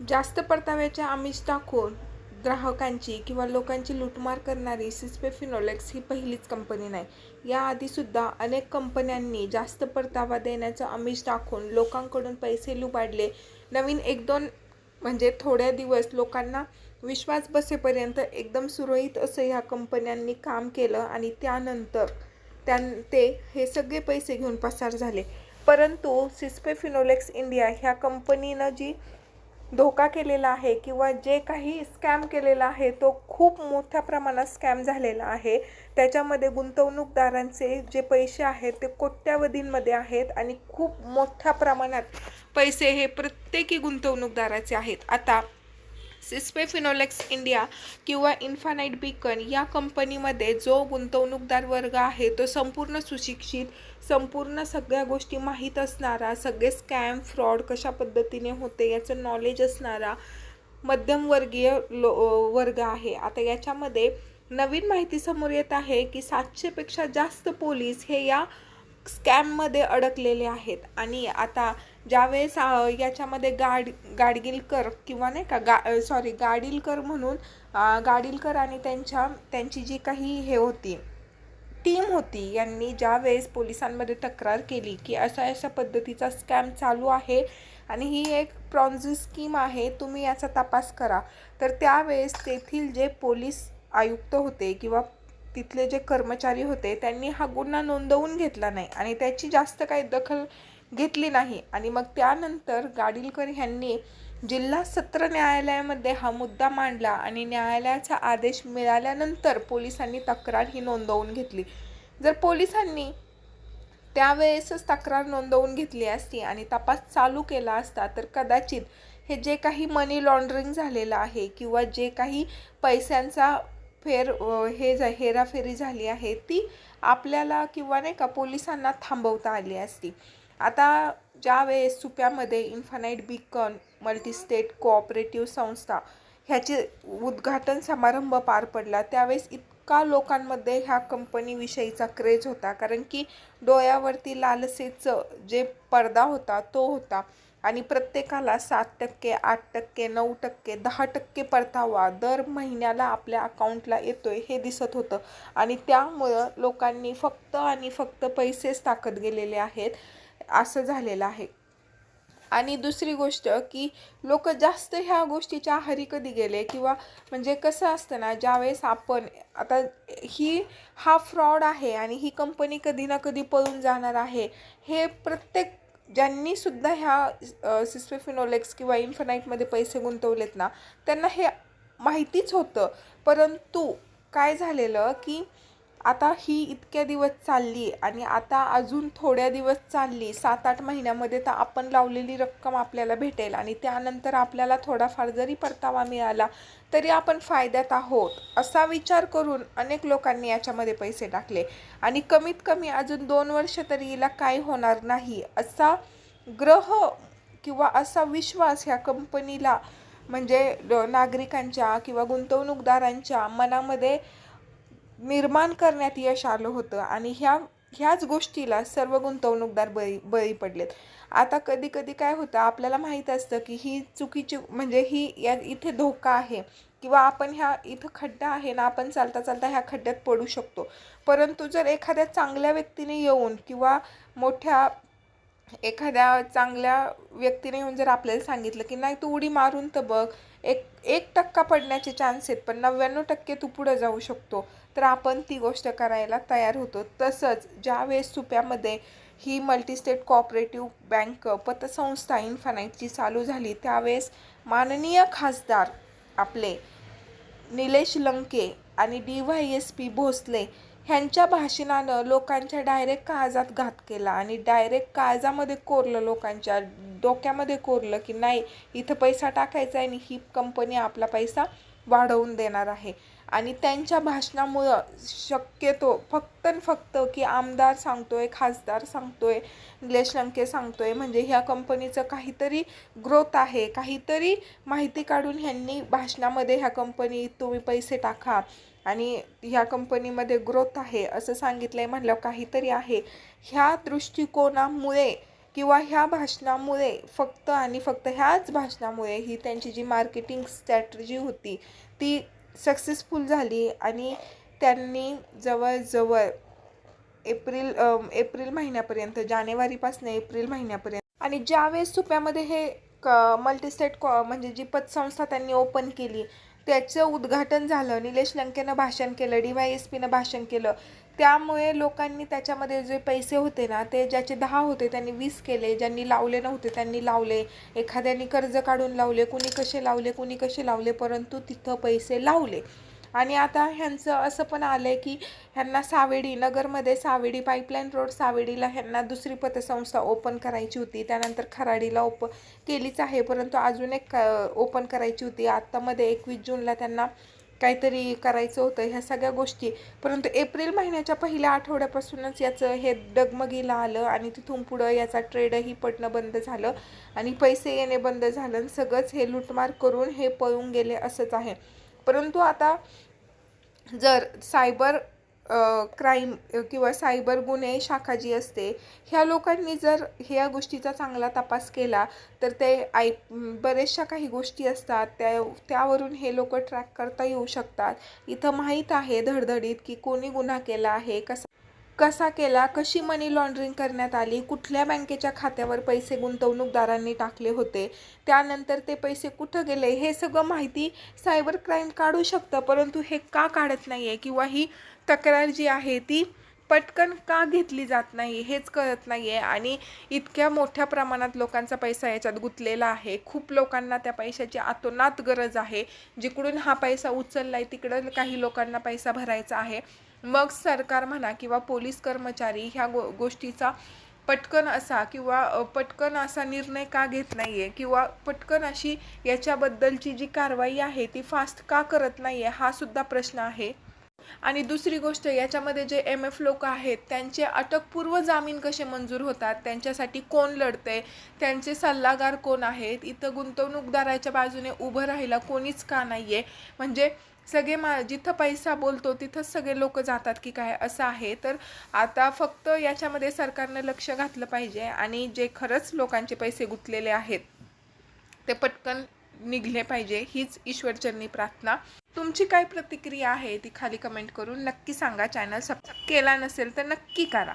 जास्त परताव्याचे आमिष दाखवून ग्राहकांची किंवा लोकांची लूटमार करणारी सिस्पे फिनोलेक्स ही पहिलीच कंपनी नाही. याआधीसुद्धा अनेक कंपन्यांनी जास्त परतावा देण्याचं आमिष दाखवून लोकांकडून पैसे लुबाडले. नवीन एक दोन म्हणजे थोड्या दिवस लोकांना विश्वास बसेपर्यंत एकदम सुरळीत असं ह्या कंपन्यांनी काम केलं आणि त्यानंतर त्यां ते हे सगळे पैसे घेऊन पसार झाले. परंतु सिस्पे फिनोलेक्स इंडिया ह्या कंपनीनं जी धोका केलेला आहे किंवा जे काही स्कॅम केलेला आहे तो खूप मोठ्या प्रमाणात स्कॅम झालेला आहे. त्याच्यामध्ये गुंतवणूकदारांचे जे पैसे आहेत ते कोट्यावधींमध्ये आहेत आणि खूप मोठ्या प्रमाणात पैसे हे प्रत्येकी गुंतवणूकदाराचे आहेत. आता सिस्पे फिनोलेक्स इंडिया किंवा इन्फानाईट बीकन या कंपनीमध्ये जो गुंतवणूकदार वर्ग आहे तो संपूर्ण सुशिक्षित संपूर्ण सगळ्या गोष्टी माहीत असणारा सगळे स्कॅम फ्रॉड कशा पद्धतीने होते याचं नॉलेज असणारा मध्यमवर्गीय लो वर्ग आहे. आता याच्यामध्ये नवीन माहिती समोर येत आहे की सातशेपेक्षा जास्त पोलीस हे या स्कॅममध्ये अडकलेले आहेत. आणि आता ज्यावेळेस याच्यामध्ये गाड गाडगिलकर किंवा नाही का गा सॉरी गाडीलकर म्हणून गाडीलकर आणि त्यांच्या त्यांची जी काही हे होती टीम होती यांनी ज्यावेळेस पोलिसांमध्ये तक्रार केली की अशा अशा पद्धतीचा स्कॅम चालू आहे आणि ही एक प्रॉन्झी स्कीम आहे तुम्ही याचा तपास करा. तर त्यावेळेस तेथील जे पोलीस आयुक्त होते किंवा तिथले जे कर्मचारी होते त्यांनी हा गुन्हा नोंदवून घेतला नाही आणि त्याची जास्त काही दखल घेतली नाही. आणि मग त्यानंतर गाडीलकर ह्यांनी जिल्हा सत्र न्यायालयामध्ये हा मुद्दा मांडला आणि न्यायालयाचा आदेश मिळाल्यानंतर पोलिसांनी तक्रार ही नोंदवून घेतली. जर पोलिसांनी त्यावेळेसच तक्रार नोंदवून घेतली असती आणि तपास चालू केला असता तर कदाचित हे जे काही मनी लॉन्ड्रिंग झालेलं आहे किंवा जे काही पैशांचा फेर हे जा हेराफेरी झाली आहे ती आपल्याला किंवा नाही का पोलिसांना थांबवता आली असती. आता ज्यावेळेस सुप्यामध्ये इन्फानाईट बीकन मल्टीस्टेट कोऑपरेटिव्ह संस्था ह्याचे उद्घाटन समारंभ पार पडला त्यावेळेस इतका लोकांमध्ये ह्या कंपनीविषयीचा क्रेज होता. कारण की डोळ्यावरती लालसेचं जे पडदा होता तो होता. आणि प्रत्येकाला सात टक्के आठ टक्के नऊ टक्के दहा टक्के परतावा दर महिन्याला आपल्या अकाउंटला येतोय हे दिसत होतं. आणि त्यामुळं लोकांनी फक्त आणि फक्त पैसेच टाकत गेलेले आहेत असं झालेलं आहे. आणि दुसरी गोष्ट की लोक जास्त ह्या गोष्टीच्या आहारी कधी गेले किंवा म्हणजे कसं असतं ना ज्यावेळेस आपण आता ही हा फ्रॉड आहे आणि ही कंपनी कधी ना कधी पळून जाणार आहे हे प्रत्येक ज्यांनी सुद्धा ह्या सिस्वेफिनोलेक्स किंवा इन्फनाईटमध्ये पैसे गुंतवलेत ना त्यांना हे माहितीच होतं. परंतु काय झालेलं की आता ही इतक्या दिवस चालली आणि आता अजून थोड्या दिवस चालली सात आठ महिन्यामध्ये तर आपण लावलेली रक्कम आपल्याला भेटेल आणि त्यानंतर आपल्याला थोडाफार जरी परतावा मिळाला तरी आपण फायद्यात आहोत असा विचार करून अनेक लोकांनी याच्यामध्ये पैसे टाकले. आणि कमीत कमी अजून दोन वर्ष तरी हिला काय होणार नाही असा ग्रह किंवा असा विश्वास ह्या कंपनीला म्हणजे नागरिकांच्या किंवा गुंतवणूकदारांच्या मनामध्ये निर्माण करण्यात यश आलं होतं आणि ह्या ह्याच गोष्टीला सर्व गुंतवणूकदार बळी बळी पडलेत. आता कधी कधी काय होतं आपल्याला माहीत असतं की ही चुकीची म्हणजे ही या इथे धोका आहे किंवा आपण ह्या इथं खड्डा आहे ना आपण चालता चालता ह्या खड्ड्यात पडू शकतो. परंतु जर एखाद्या चांगल्या व्यक्तीने येऊन किंवा मोठ्या एखाद्या चांगल्या व्यक्तीने येऊन जर आपल्याला सांगितलं की नाही तू उडी मारून तर बघ एक एक टक्का पडण्याचे चान्स आहेत पण नव्याण्णव टक्के तू पुढं जाऊ शकतो. तर आपण ती गोष्ट करायला तयार होतो. तसंच ज्यावेळेस सुप्यामध्ये ही मल्टीस्टेट कॉपरेटिव्ह बँक पतसंस्था इन्फानाईटची चालू झाली त्यावेळेस माननीय खासदार आपले निलेश लंके आणि D Y S P Bhosale ह्यांच्या भाषणानं लोकांच्या डायरेक्ट काळजात घात केला आणि डायरेक्ट काळजामध्ये कोरलं लोकांच्या डोक्यामध्ये कोरलं की नाही इथं पैसा टाकायचा आहे आणि ही कंपनी आपला पैसा वाढवून देणार आहे. आणि त्यांच्या भाषणामुळं शक्यतो फक्त आणि फक्त की आमदार सांगतोय खासदार सांगतोय निलेश लंके सांगतोय म्हणजे ह्या कंपनीचं काहीतरी ग्रोथ आहे. काहीतरी माहिती काढून ह्यांनी भाषणामध्ये ह्या कंपनीत तुम्ही पैसे टाका. आणि ह्या कंपनीमध्ये ग्रोथ आहे असं सांगितलं आहे म्हटलं काहीतरी आहे. ह्या दृष्टिकोनामुळे किंवा ह्या भाषणामुळे फक्त आणि फक्त ह्याच भाषणामुळे ही त्यांची जी मार्केटिंग स्ट्रॅटजी होती ती सक्सेसफुल झाली आणि त्यांनी जवळजवळ एप्रिल एप्रिल महिन्यापर्यंत जानेवारीपासून एप्रिल महिन्यापर्यंत आणि ज्यावेळेस सुप्यामध्ये हे क मल्टीस्टेट कॉ म्हणजे जी पतसंस्था त्यांनी ओपन केली त्याचं उद्घाटन झालं. निलेश लंकेनं भाषण केलं डी वाय एस पीनं भाषण केलं. त्यामुळे लोकांनी त्याच्यामध्ये जे पैसे होते ना ते ज्याचे दहा होते त्यांनी वीस केले ज्यांनी लावले नव्हते त्यांनी लावले. एखाद्याने कर्ज काढून लावले कुणी कसे लावले कुणी कसे लावले परंतु तिथं पैसे लावले. आणि आता ह्यांचं असं पण आलं आहे की ह्यांना सावेडी नगरमध्ये सावेडी पाईपलाईन रोड सावेडीला ह्यांना दुसरी पतसंस्था ओपन करायची होती. त्यानंतर खराडीला ओप केलीच आहे. परंतु अजून एक ओपन करायची होती. आत्तामध्ये एकवीस जूनला त्यांना काहीतरी करायचं होतं ह्या सगळ्या गोष्टी. परंतु एप्रिल महिन्याच्या पहिल्या आठवड्यापासूनच याचं हे डगमगीला आलं आणि तिथून पुढं याचा ट्रेडही पडणं बंद झालं आणि पैसे येणे बंद झालं आणि सगळंच हे लुटमार करून हे पळून गेले असंच आहे. परंतु आता जर सायबर क्राईम किंवा सायबर गुन्हे शाखा जी असते ह्या लोकांनी जर ह्या गोष्टीचा चांगला तपास केला तर ते आय बरेचशा काही गोष्टी असतात त्या त्यावरून हे लोक ट्रॅक करता येऊ शकतात. इथं माहीत आहे धडधडीत की कोणी गुन्हा केला आहे कसा कसा केला कशी मनी लॉन्ड्रिंग करण्यात आली कुठल्या बँकेच्या खात्यावर पैसे गुंतवणूकदारांनी टाकले होते त्यानंतर ते पैसे कुठं गेले हे सगळं माहिती सायबर क्राईम काढू शकतं परंतु हे का काढत नाही आहे किंवा ही तक्रार जी आहे ती पटकन का घेतली जात नाही हेच कळत नाही आहे आणि इतक्या मोठ्या प्रमाणात लोकांचा पैसा याच्यात गुंतलेला आहे. खूप लोकांना त्या पैशाची आतोनात गरज आहे. जिकडून हा पैसा उचलला आहे तिकडं काही लोकांना पैसा भरायचा आहे. मग सरकार म्हणा किंवा पोलीस कर्मचारी ह्या गो गोष्टीचा पटकन असा किंवा पटकन असा निर्णय का घेत नाही आहे किंवा पटकन अशी याच्याबद्दलची जी कारवाई आहे ती फास्ट का करत नाही आहे हा सुद्धा प्रश्न आहे. आणि दुसरी गोष्ट याच्यामध्ये जे एम एफ लोक आहेत त्यांचे अटकपूर्व जामीन कसे मंजूर होतात त्यांच्यासाठी कोण लढते त्यांचे सल्लागार कोण आहेत इथं गुंतवणूकदाराच्या बाजूने उभं राहायला कोणीच का नाही आहे म्हणजे सगळे मा जिथं पैसा बोलतो तिथंच सगळे लोक जातात की काय असं आहे. तर आता फक्त याच्यामध्ये सरकारनं लक्ष घातलं पाहिजे आणि जे खरंच लोकांचे पैसे गुंतलेले आहेत ते पटकन निघले पाहिजे. हीच ईश्वरचरणी प्रार्थना. तुमची काय प्रतिक्रिया आहे ती खाली कमेंट करून नक्की सांगा. चॅनल सबस्क्राईब केला नसेल तर नक्की करा.